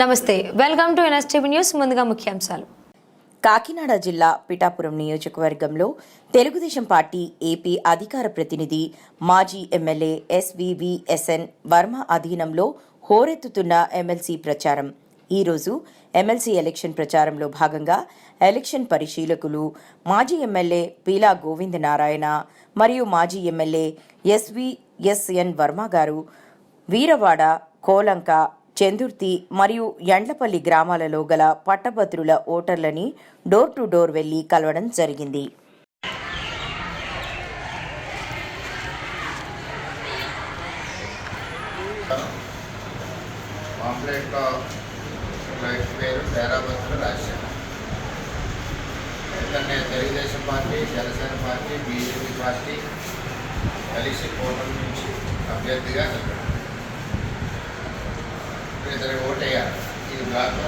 నమస్తే welcome to NSTV news ముందుగా ముఖ్యాంశాలు. కాకినాడ జిల్లా పిఠాపురం నియోజకవర్గంలో తెలుగుదేశం పార్టీ ఏపీ అధికార ప్రతినిధి మాజీ ఎమ్మెల్యే ఎస్వివిఎస్ఎన్ వర్మ అధీనంలో హోరెత్తుతున్న ఎమ్మెల్సీ ప్రచారం. ఈరోజు ఎమ్మెల్సీ ఎలక్షన్ ప్రచారంలో భాగంగా ఎలక్షన్ పరిశీలకులు మాజీ ఎమ్మెల్యే పీలా గోవిందనారాయణ మరియు మాజీ ఎమ్మెల్యే ఎస్విఎస్ఎన్ వర్మ గారు వీరవాడ కోలంక చెందుర్తి మరియు ఎండ్లపల్లి గ్రామాలలో గల పట్టభద్రుల ఓటర్లని డోర్ టు డోర్ వెళ్ళి కలవడం జరిగింది. Telugu Desam party Janasena party BJP party కలిసి కోటం నుంచి అభ్యర్థిగా నిలబడి ఇద్దరు ఓటేయాలి ఇది బ్లాక్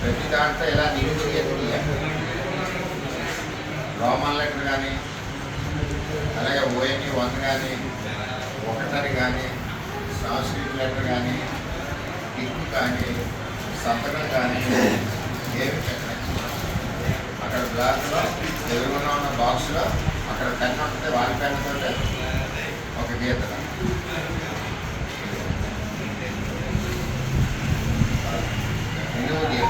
ప్రతి దాంట్లో ఇలా నిలువుగా రోమన్ లెటర్ కానీ అలాగే ఓఎన్ఈ వన్ కానీ ఒకటని కానీ సాంస్క్రిట్ లెటర్ కానీ టిక్ కానీ సంతకం కానీ ఏమి అక్కడ బ్లాక్లో ఎదురుగా ఉన్న బాక్స్లో అక్కడ పెన్ ఉంటుంది వాడి పెన్నుతో ఒక గీత. నిలువు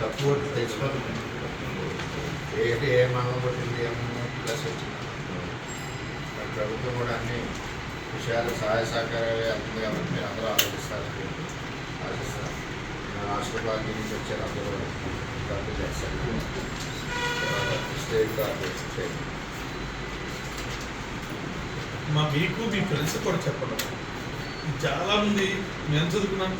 తక్కువ తెలుసుకోవాలి ఏంటి ఏ మనం కొట్టింది ఏమన్నా ప్లస్ వచ్చింది ప్రభుత్వం కూడా అన్ని విషయాలు సహాయ సహకారాలు వెళ్తుంది కాబట్టి అందరూ ఆలోచిస్తారు. ఆశిస్తారు రాష్ట్ర పార్టీ నుంచి వచ్చారు అందరూ తర్వాత స్టేట్ స్టేట్ మా మీకు మీ ఫ్రెండ్స్ కూడా చెప్పడం. చాలా మంది మేము చదువుకున్నాను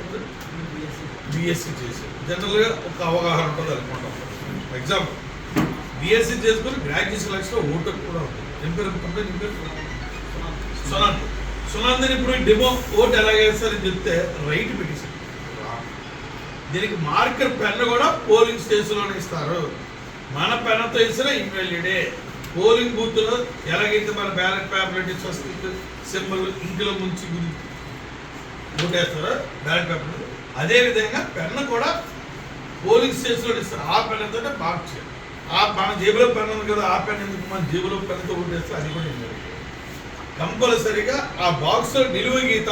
బిఎస్సి చేసి జనరల్గా ఒక అవగాహన ఉంటుంది అనుకుంటాం. ఎగ్జాంపుల్ బిఎస్సి చేసుకుని గ్రాడ్యుయేషన్ లక్షలో ఓటు కూడా ఉంటుంది ఏం పేరు కంపెనీ సునాంత్. సునాంత్ని ఇప్పుడు డెమో ఓటు ఎలా వేస్తారని చెప్తే రైట్ పెట్టేసారు దీనికి మార్కర్ పెన్ను కూడా పోలింగ్ స్టేషన్లోనే ఇస్తారు. మన పెన్నుతో ఇచ్చిన ఇన్వాలిడే పోలింగ్ బూత్లో ఎలాగైతే మన బ్యాలెట్ పేపర్ స్వస్తిక్ సింబల్ ఇంటిలో ముంచి గురి ఓటేస్తారో బ్యాలెట్ పేపర్ అదే విధంగా పెన్ను కూడా పోలింగ్ స్టేషన్లో ఇస్తారు. ఆ పెన్నుతో మార్క్ చేయాలి. ఆ మన జేబులో పెన్ను ఉంది కదా ఆ పెన్ ఎందుకు మన జేబులో పెన్తో ఓటేస్తే అది కూడా ఇన్వాలిడ్ కంపల్సరీగా ఆ బాక్స్లో నిలువ గీత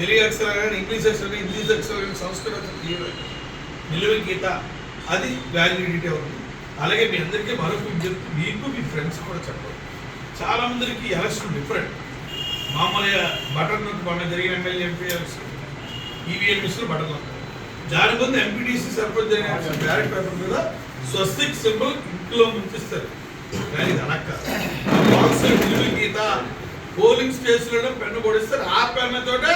తెలుగు అక్షరాలు కానీ ఇంగ్లీష్ అక్షరాలు కానీ ఇంగ్లీష్ అక్షరాలు కానీ సంస్కృత నిలువ గీత అది వ్యాలిడిటీ ఉంది అలాగే మీ అందరికీ మరొక విజ్ఞప్తి మీకు మీ ఫ్రెండ్స్ కూడా చెప్పాలి. చాలామందికి ఎలక్షన్ డిఫరెంట్ మామూలుగా బటన్ నొక్కి మొన్న జరిగిన MLA MP election EVM machine button నొక్కాలి. దాని ముందు ఎంపీటీసీ సర్పంచ్ జరిగిన ఎలక్షన్ బ్యాలెట్ పేపర్ మీద స్వస్తిక్ సింబల్ ఇంట్లో ముంచిస్తారు. కానీ ఇది అనక్క బాక్స్ నిలువ గీత పోలింగ్ స్టేషన్లో పెన్ను కొడిస్తారు ఆ పెన్నుతోటే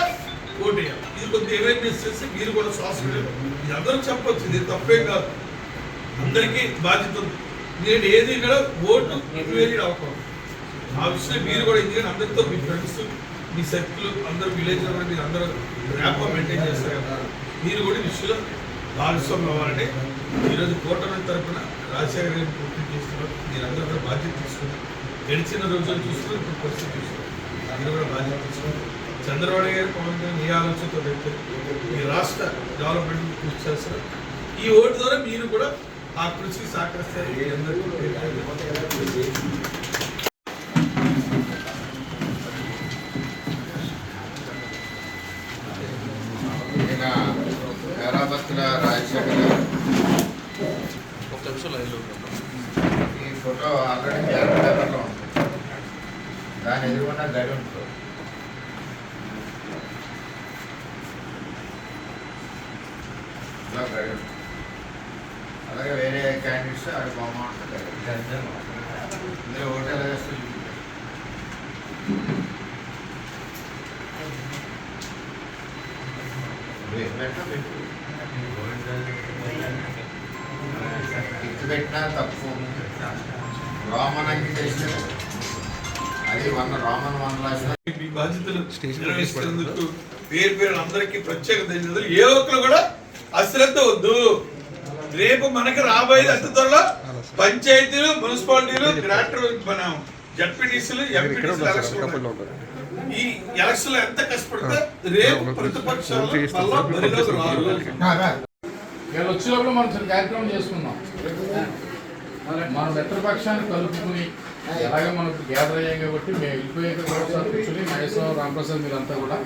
ఓటు వేయాలి ఇది కొద్దిగా అవేర్నెస్ చేసి మీరు కూడా శ్వాస ఇది అందరూ చెప్పొచ్చు ఇది తప్పే కాదు. అందరికీ బాధ్యత ఉంది. నేను ఏది కూడా ఓటు ఎక్వేరీ అవ్వకూడదు ఆ విషయం మీరు కూడా ఎందుకంటే అందరితో మీ ఫ్రెండ్స్ మీ సర్కిల్ అందరూ విలేజ్ కూడా మీరు అందరూ ర్యాప్ మెయింటైన్ చేస్తారు కదా. మీరు కూడా ఈ విషయంలో భాగస్వామ్యం అవ్వాలంటే ఈరోజు కూటమి తరపున రాజశేఖర గారిని పూర్తి చేస్తున్నారు. మీరు అందరూ కూడా బాధ్యత తీసుకున్నారు గడిచిన రోజులు చూస్తున్నారు ఇప్పుడు పరిస్థితి చూస్తున్నారు. మీరు కూడా బాధ్యత తీసుకున్నారు చంద్రబాబు గారు పవన్ కళ్యాణ్ ఈ ఆలోచనతో పెడితే ఈ రాష్ట్ర డెవలప్మెంట్ కృషి చేస్తారు. ఈ ఓటు ద్వారా మీరు కూడా ఆ కృషికి సహకరిస్తారు మీ అందరికీ పేరు పేరున ఈ ఫోటో ఆల్రెడీ బ్యాలెట్ పేపర్లో ఉంటుంది దాని ఎదురుకున్న గడి ఉంటుంది ఇలా గడి అలాగే వేరే క్యాండిడేట్స్ అది బొమ్మ ఉంటుంది ఇందులో ఓటు ఎలా వేస్తే టిక్ పెట్టినా తప్పు. రోమన్ చేసిన అది వన్ రోమన్ వన్ రాసిన మీ బాధ్యతలు నిర్వహిస్తున్నందుకు పేరు పేరు అందరికీ ప్రత్యేక ధన్యవాదాలు. ఏ ఒక్కరు కూడా అశ్రద్ధ వద్దు. రేపు మనకి రాబోయేది అంత త్వరలో పంచాయతీలు మున్సిపాలిటీలు గ్రాంటర్ మనం జడ్పీటీసీలు ఎంపీటీసీలు. ఈ ఎలక్షన్ ఎంత కష్టపడితే రేపు ప్రతిపక్షాలు వచ్చేటప్పుడు మనం కార్యక్రమం చేసుకుందాం మన మిత్రపక్షాన్ని కలుపుకుని అలాగే మనకు గ్యాదర్ అయ్యాం కాబట్టి మేము వెళ్ళిపోయాక కూడా ఒకసారి కూర్చొని మహేశ్వరరావు రామప్రసాద్ మీరంతా కూడా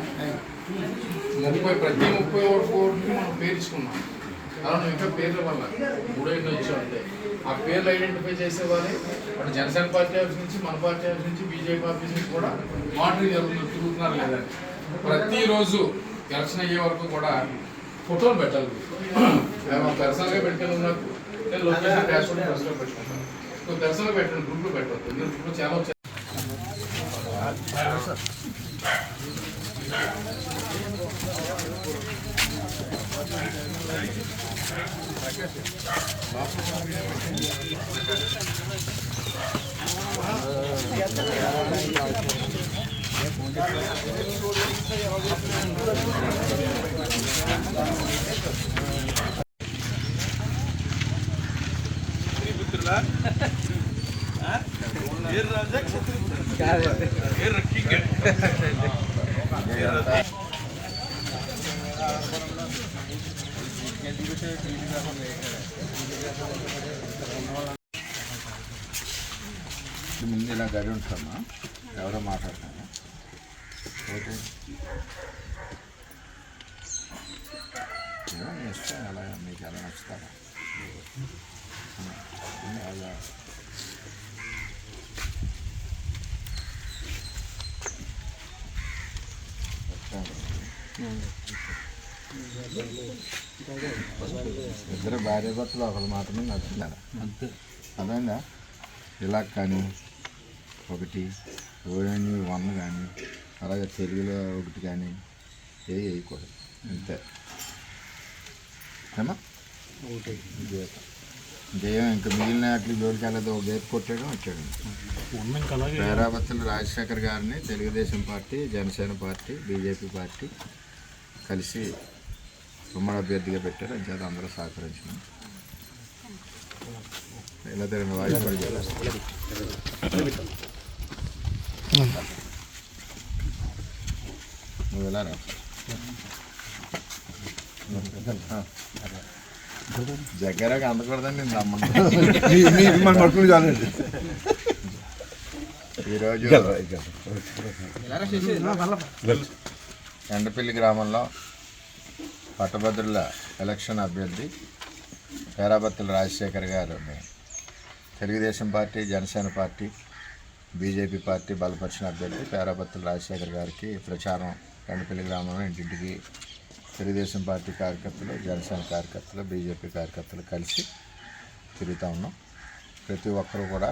ముప్పై ప్రతి ముప్పై ఓటు మనం పేర్చుకున్నాం. అలా ఇంకా పేర్ల వల్ల మూడేళ్ళు వచ్చి ఉంటే ఆ పేర్లు ఐడెంటిఫై చేసేవాళ్ళే అటు జనసేన పార్టీ ఆఫీస్ నుంచి మన పార్టీ ఆఫీస్ నుంచి బీజేపీ ఆఫీస్ నుంచి కూడా మానిటరింగ్ జరుగుతుంది తిరుగుతున్నారు లేదని ప్రతిరోజు ఎలక్షన్ అయ్యే వరకు కూడా ఫోటోలు పెట్టాలి. మేము పర్సనల్గా పెట్టుకుని నాకు. నేను లొకేషన్ డాష్ బోర్డ్ పర్సనల్ పెట్టుకుంటాను ఇంకో పర్సనల్గా పెట్టండి గ్రూప్లో పెట్టవద్దు మీరు గ్రూప్లో చాలా వచ్చాయి ముందు ఇలా గడి ఉంటామా ఎవరో మాట్లాడతాను ఓకే ఏమో మీ ఇష్టం ఎలా మీకు ఎలా నచ్చుతారా అలా ఇద్దరు భార్య భర్తలు ఒకరు మాత్రమే నచ్చుతారా అంతే. అదేందా ఇలా కానీ ఒకటి ఓఎన్యూ వన్ కానీ అలాగే తెలుగులో ఒకటి కానీ ఏ వేయకూడదు. అంతే. ఏమా గీత జయం ఇంకా మిగిలిన వాటి జోలికి వెళ్ళదు ఒక గీత కొట్టడం వచ్చాడు పేరాబత్తులు రాజశేఖర్ గారిని Telugu Desam party Janasena party BJP party కలిసి ఉమ్మడి అభ్యర్థిగా పెట్టారు. అని చేత అందరూ సహకరించిన ఇలా తిరిగిన వాయిస్ చేస్తారు నువ్వు ఎలా రా? జగ్గరకు అందకూడదని నేను నమ్మను ఈరోజు ఎండపల్లి గ్రామంలో పట్టభద్రుల ఎలక్షన్ అభ్యర్థి పేరాబత్తుల రాజశేఖర్ గారిని Telugu Desam party Janasena party BJP party బలపరిచిన అభ్యర్థి పేరాబత్తుల రాజశేఖర్ గారికి ప్రచారం ఎండపల్లి గ్రామంలో ఇంటింటికి తెలుగుదేశం పార్టీ కార్యకర్తలు జనసేన కార్యకర్తలు బీజేపీ కార్యకర్తలు కలిసి తిరుగుతూ ఉన్నాం. ప్రతి ఒక్కరూ కూడా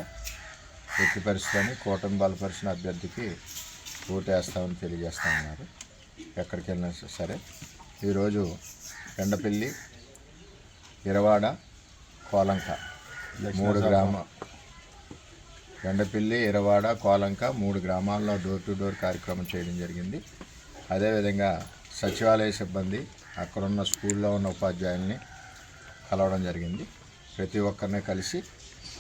ఎట్టి పరిస్థితులని కూటమి బలపరిచిన అభ్యర్థికి ఓటేస్తామని తెలియజేస్తా ఉన్నారు. ఎక్కడికి వెళ్ళినా సరే. ఈరోజు ఎండపల్లి ఇరవాడ కోలంక. మూడు గ్రామ ఎండపల్లి ఇరవాడ కోలంక మూడు గ్రామాల్లో డోర్ టు డోర్ కార్యక్రమం చేయడం జరిగింది. అదేవిధంగా సచివాలయ సిబ్బంది అక్కడున్న స్కూల్లో ఉన్న ఉపాధ్యాయుల్ని కలవడం జరిగింది. ప్రతి ఒక్కరిని కలిసి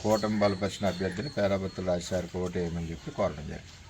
కూటమి బలపరిచిన అభ్యర్థిని పేరాబత్తుల రాజశేఖర్కి ఓటు వేయమని చెప్పి కోరడం జరిగింది.